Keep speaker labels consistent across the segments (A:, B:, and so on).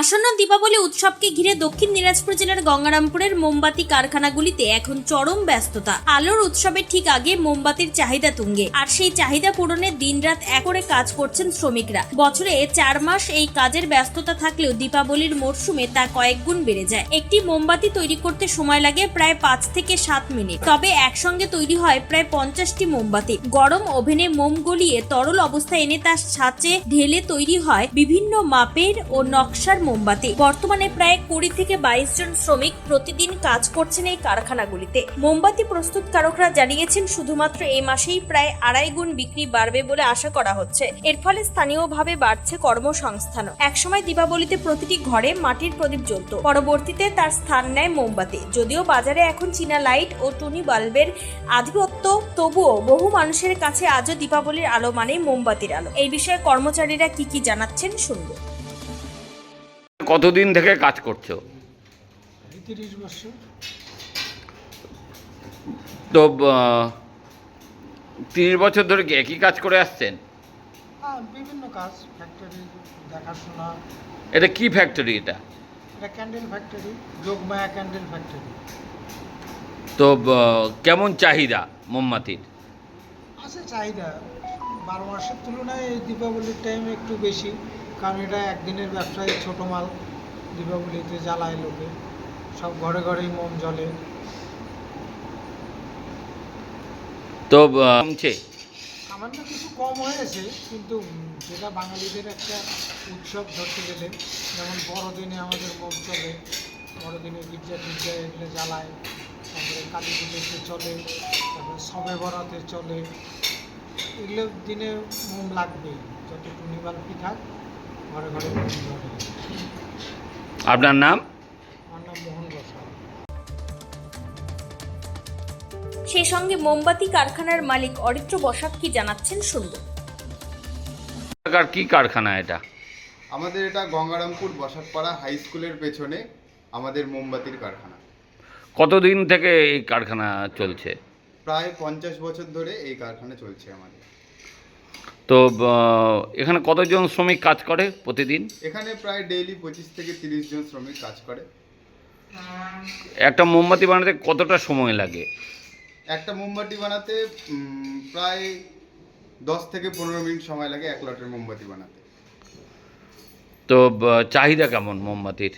A: আসন্ন দীপাবলি উৎসবকে ঘিরে দক্ষিণ দিনাজপুর জেলার গঙ্গারামপুরের মোমবাতি কারখানাগুলিতে এখন চরম ব্যস্ততা। আলোর উৎসবের ঠিক আগে মোমবাতির চাহিদা তুঙ্গে। আর সেই চাহিদা পূরণে দিনরাত এক করে কাজ করছেন শ্রমিকরা। বছরে চার মাস এই কাজের ব্যস্ততা থাকলেও দীপাবলির মরশুমে তা কয়েক গুণ বেড়ে যায়। একটি মোমবাতি তৈরি করতে সময় লাগে প্রায় পাঁচ থেকে সাত মিনিট। তবে একসঙ্গে তৈরি হয় প্রায় পঞ্চাশটি মোমবাতি। গরম ওভেনে মোম গলিয়ে তরল অবস্থায় এনে তার ছাঁচে ঢেলে তৈরি হয় বিভিন্ন মাপের ও নকশার মোমবাতি। বর্তমানে প্রায় কুড়ি থেকে বাইশ জন শ্রমিক প্রতিদিন কাজ করছেন এই কারখানাগুলিতে। মোমবাতি প্রস্তুতকারকরা জানিয়েছেন, শুধুমাত্র এই মাসেই প্রায় আড়াই গুণ বিক্রি বাড়বে বলে আশা করা হচ্ছে। এর ফলে স্থানীয়ভাবে বাড়ছে কর্মসংস্থান একসময় দীপাবলিতে প্রতিটি ঘরে মাটির প্রদীপ জ্বলত। পরবর্তীতে তার স্থান নেয় মোমবাতি। যদিও বাজারে এখন চীনা লাইট ও টুনি বাল্বের আধিপত্য, তবুও বহু মানুষের কাছে আজও দীপাবলির আলো মানে মোমবাতির আলো। এই বিষয়ে কর্মচারীরা কি কি জানাচ্ছেন শুনব।
B: কতদিন থেকে কাজ করছ? তো তিরিশ বছর ধরে কি একই কাজ করে আসছেন?
C: বিভিন্ন কাজ ফ্যাক্টরি দেখাশোনা।
B: এটা কি ফ্যাক্টরি এটা?
C: এটা candle factory Jogmaya candle factory
B: তো কেমন চাহিদা মোমবাতির?
C: আছে চাহিদা বারো মাসের তুলনায় দীপাবলির টাইমে একটু বেশি। কারণ এটা একদিনের ব্যবসায় ছোট মাল দীপাবলিতে জ্বালায় লোকে। সব ঘরে ঘরেই মোম জ্বলে।
B: তো কমছে?
C: সামান্য কিছু কম হয়েছে কিন্তু যেটা বাঙালিদের একটা উৎসব ধরতে গেলে যেমন বড়দিনে আমাদের মোম চলে বড়দিনে গির্জা টির্জা এগুলো জ্বালায় তারপরে কালী পুজোতে চলে তারপরে সবে বরাতে চলে এগুলো দিনে মোম লাগবেই যত টুনি বাল্বি
B: আপনার নাম?
C: আমার নাম মোহন বসা
A: সেই সঙ্গে মোমবাতি কারখানার মালিক অরিত্র বসাক কি জানাচ্ছেন শুনব।
B: কি কারখানা এটা?
D: আমাদের এটা গঙ্গারামপুর বসাকপাড়া হাই স্কুলের পেছনে আমাদের মোমবাতির কারখানা।
B: কতদিন থেকে এই কারখানা চলছে?
D: প্রায় পঞ্চাশ বছর ধরে এই কারখানা চলছে আমাদের।
B: তো এখানে কতজন শ্রমিক কাজ করে প্রতিদিন?
D: এখানে প্রায় ডেইলি পঁচিশ থেকে তিরিশ জন শ্রমিক কাজ করে।
B: একটা মোমবাতি বানাতে কতটা সময় লাগে?
D: একটা মোমবাতি বানাতে প্রায় দশ থেকে পনেরো মিনিট সময় লাগে এক লটের মোমবাতি বানাতে।
B: তো চাহিদা কেমন মোমবাতির?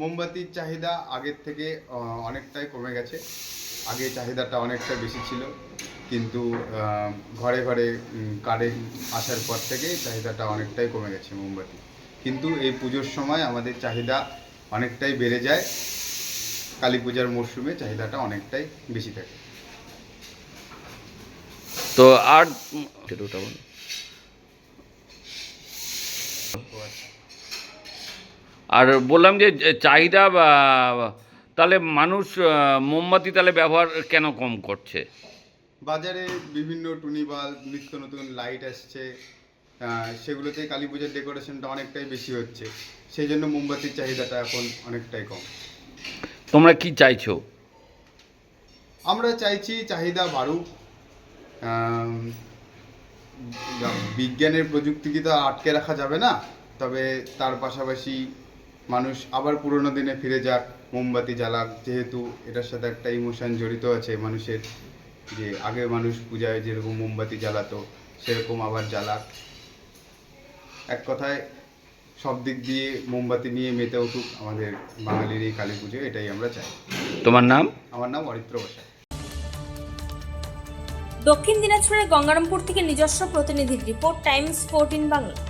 D: মোমবাতির চাহিদা আগের থেকে অনেকটাই কমে গেছে। আগে চাহিদাটা অনেকটা বেশি ছিল। কিন্তু ঘরে ঘরে কারেন্ট আসার পর থেকে চাহিদাটা অনেকটাই কমে গেছে মোমবাতি। কিন্তু এই পুজোর সময় আমাদের চাহিদা অনেকটাই বেড়ে যায়। কালী পূজার মরশুমে চাহিদাটা অনেকটাই বেশি থাকে।
B: তো আর। আর বললাম যে চাহিদা তাহলে মানুষ মোমবাতি তাহলে ব্যবহার কেন কম করছে?
D: বাজারে বিভিন্ন টুনি বাল্ব নিত্য নতুন লাইট আসছে সেগুলোতে কালী পূজার ডেকোরেশনটা অনেকটাই বেশি হচ্ছে। সেই জন্য মোমবাতির চাহিদাটা এখন অনেকটাই কম।
B: তোমরা কি চাইছো?
D: আমরা চাইছি চাহিদা বাড়ুক। বিজ্ঞানের প্রযুক্তিকে তো আটকে রাখা যাবে না তবে তার পাশাপাশি মানুষ আবার পুরোনো দিনে ফিরে যাক মোমবাতি জ্বালাক যেহেতু এটার সাথে একটা ইমোশন জড়িত আছে মানুষের। যে আগে মানুষ পূজায় যেরকম মোমবাতি জ্বালাতো সেরকম আবার জ্বালাক। এক কথায় সব দিক দিয়ে মোমবাতি নিয়ে মেতে উঠুক আমাদের বাঙালির এই কালী পুজো এটাই আমরা চাই।
B: তোমার নাম?
D: আমার নাম অরিত্র বসাক।
A: দক্ষিণ দিনাজপুরের গঙ্গারামপুর থেকে নিজস্ব প্রতিনিধির রিপোর্ট টাইমস ফোরটিন বাংলা।